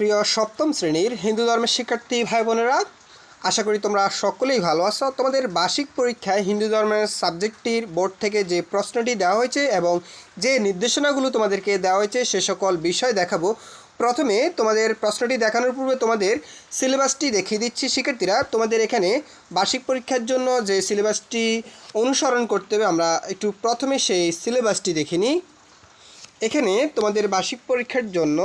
প্রিয় সপ্তম শ্রেণির হিন্দু ধর্মের শিক্ষার্থী ভাই বোনেরা, আশা করি তোমরা সকলেই ভালো আছো। তোমাদের বার্ষিক পরীক্ষায় হিন্দু ধর্মের সাবজেক্টটির বোর্ড থেকে যে প্রশ্নটি দেওয়া হয়েছে এবং যে নির্দেশনাগুলো তোমাদেরকে দেওয়া হয়েছে সে সকল বিষয় দেখাবো। প্রথমে তোমাদের প্রশ্নটি দেখানোর পূর্বে তোমাদের সিলেবাসটি দেখিয়ে দিচ্ছি। শিক্ষার্থীরা, তোমাদের এখানে বার্ষিক পরীক্ষার জন্য যে সিলেবাসটি অনুসরণ করতে হবে, আমরা একটু প্রথমে সেই সিলেবাসটি দেখে নিই। এখানে তোমাদের বার্ষিক পরীক্ষার জন্য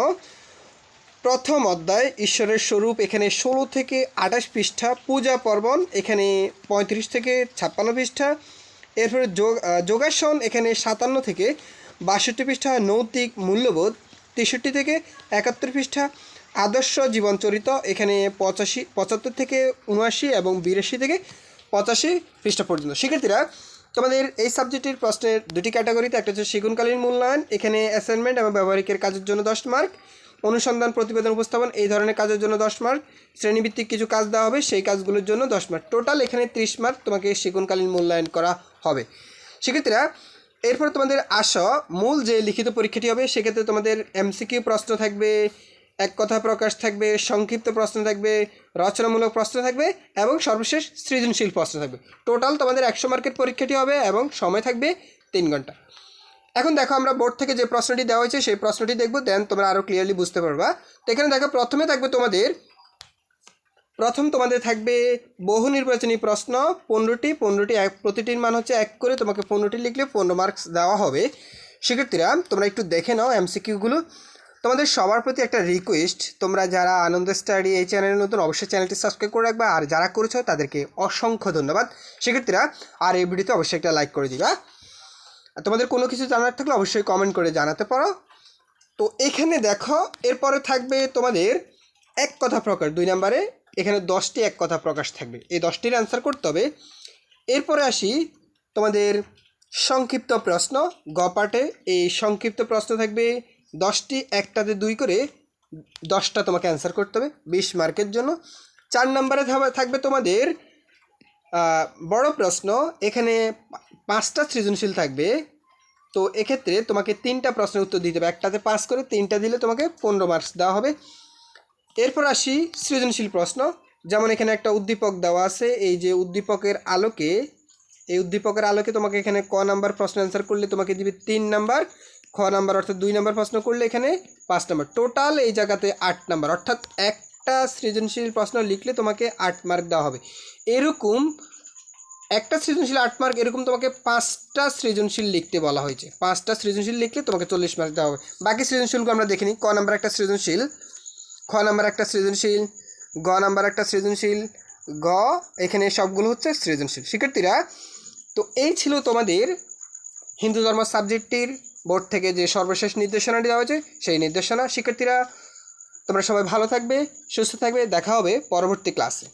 প্রথম অধ্যায় ঈশ্বরের স্বরূপ, এখানে ষোলো থেকে আঠাশ পৃষ্ঠা, পূজা পর্বণ, এখানে পঁয়ত্রিশ থেকে ছাপ্পান্ন পৃষ্ঠা, এরপরে যোগ যোগাসন, এখানে সাতান্ন থেকে বাষট্টি পৃষ্ঠা, নৈতিক মূল্যবোধ, তেষট্টি থেকে একাত্তর পৃষ্ঠা, আদর্শ জীবনচরিত এখানে পঁচাশি, পঁচাত্তর থেকে উনআশি এবং বিরাশি থেকে পঁচাশি পৃষ্ঠা পর্যন্ত। শিক্ষার্থীরা, তোমাদের এই সাবজেক্টের প্রশ্নের দুটি ক্যাটাগরিতে, একটা হচ্ছে সেগুনকালীন মূল্যায়ন, এখানে অ্যাসাইনমেন্ট এবং ব্যবহারিকের কাজের জন্য দশ মার্ক অনুসন্ধান প্রতিবেদন উপস্থাপন, এই ধরনের কাজের জন্য দশ মার্ক। শ্রেণীভিত্তিক কিছু কাজ দেওয়া হবে, সেই কাজগুলোর জন্য দশ মার্ক। টোটাল এখানে ত্রিশ মার্ক তোমাকে সেগুনকালীন মূল্যায়ন করা হবে। সেক্ষেত্রে এরপর তোমাদের আসা, মূল যে লিখিত পরীক্ষাটি হবে, সেক্ষেত্রে তোমাদের এমসিকিউ প্রশ্ন থাকবে, এক কথা প্রকাশ থাকবে, সংক্ষিপ্ত প্রশ্ন থাকবে, রচনামূলক প্রশ্ন থাকবে, এবং সর্বশেষ সৃজনশীল প্রশ্ন থাকবে। টোটাল তোমাদের একশো মার্কের পরীক্ষাটি হবে এবং সময় থাকবে তিন ঘণ্টা। এখন দেখো আমরা বোর্ড থেকে যে প্রশ্নটি দেওয়া হয়েছে, সেই প্রশ্নটি দেখব দেন তোমরা আরও ক্লিয়ারলি বুঝতে পারবা। তো এখানে দেখো, প্রথমে থাকবে তোমাদের, প্রথম তোমাদের থাকবে বহু নির্বাচনী প্রশ্ন, পনেরোটি পনেরোটি এক, প্রতিটির মান হচ্ছে এক করে, তোমাকে পনেরোটি লিখলে পনেরো মার্কস দেওয়া হবে। শিক্ষার্থীরা, তোমরা একটু দেখে নাও এমসিকিউগুলো তোমাদের সবার প্রতি একটা রিকোয়েস্ট তোমরা যারা আনন্দ স্টাডি এই চ্যানেলের নতুন, অবশ্যই চ্যানেলটি সাবস্ক্রাইব করে রাখবা, আর যারা করেছ তাদেরকে অসংখ্য ধন্যবাদ। শিক্ষার্থীরা, আর এই ভিডিওতে অবশ্যই একটা লাইক করে দিবা। আর তোমাদের কোনো কিছু জানার থাকলে অবশ্যই কমেন্ট করে জানাতে পারো। তো এখানে দেখো, এরপরে থাকবে তোমাদের এক কথা প্রকাশ, দুই নম্বরে এখানে দশটি এক কথা প্রকাশ থাকবে। এই দশটির অ্যান্সার করতে হবে। এরপরে আসি তোমাদের সংক্ষিপ্ত প্রশ্ন, গ পার্টে এই সংক্ষিপ্ত প্রশ্ন থাকবে। দশটি একটাতে দুই করে দশটা তোমাকে অ্যান্সার করতে হবে, বিশ মার্কের জন্য। চার নম্বরে থাকবে- তোমাদের বড় প্রশ্ন, এখানে পাঁচটা সৃজনশীল থাকবে। তো এক্ষেত্রে তোমাকে তিনটা প্রশ্নের উত্তর দিতে হবে। একটাতে পাস করে, তিনটা দিলে তোমাকে পনেরো মার্কস দেওয়া হবে। এরপর আসি সৃজনশীল প্রশ্ন। যেমন এখানে একটা উদ্দীপক দেওয়া আছে, এই যে উদ্দীপকের আলোকে, এই উদ্দীপকের আলোকে তোমাকে এখানে ক নাম্বার প্রশ্ন অ্যান্সার করলে তোমাকে দিবে তিন নাম্বার। খ নাম্বার অর্থাৎ দুই নাম্বার প্রশ্ন করলে এখানে পাঁচ নাম্বার। টোটাল এই জায়গাতে আট নাম্বার, অর্থাৎ একটা সৃজনশীল প্রশ্ন লিখলে তোমাকে আট মার্ক দেওয়া হবে। এরকম একটা সৃজনশীল আট মার্ক এরকম তোমাকে পাঁচটা সৃজনশীল লিখতে বলা হয়েছে। পাঁচটা সৃজনশীল লিখলে তোমাকে চল্লিশ মার্ক দেওয়া হবে। বাকি সৃজনশীলগুলো আমরা দেখিনি ক নাম্বার একটা সৃজনশীল, খ নাম্বার একটা সৃজনশীল, গ নাম্বার একটা সৃজনশীল, গ, এখানে সবগুলো হচ্ছে সৃজনশীল। শিক্ষার্থীরা, তো এই ছিল তোমাদের হিন্দু ধর্ম সাবজেক্টটির বোর্ড থেকে যে সর্বশেষ নির্দেশনাটি দেওয়া হয়েছে, সেই নির্দেশনা। শিক্ষার্থীরা তোমরা সবাই ভালো থাকবে সুস্থ থাকবে দেখা হবে পরবর্তী ক্লাসে।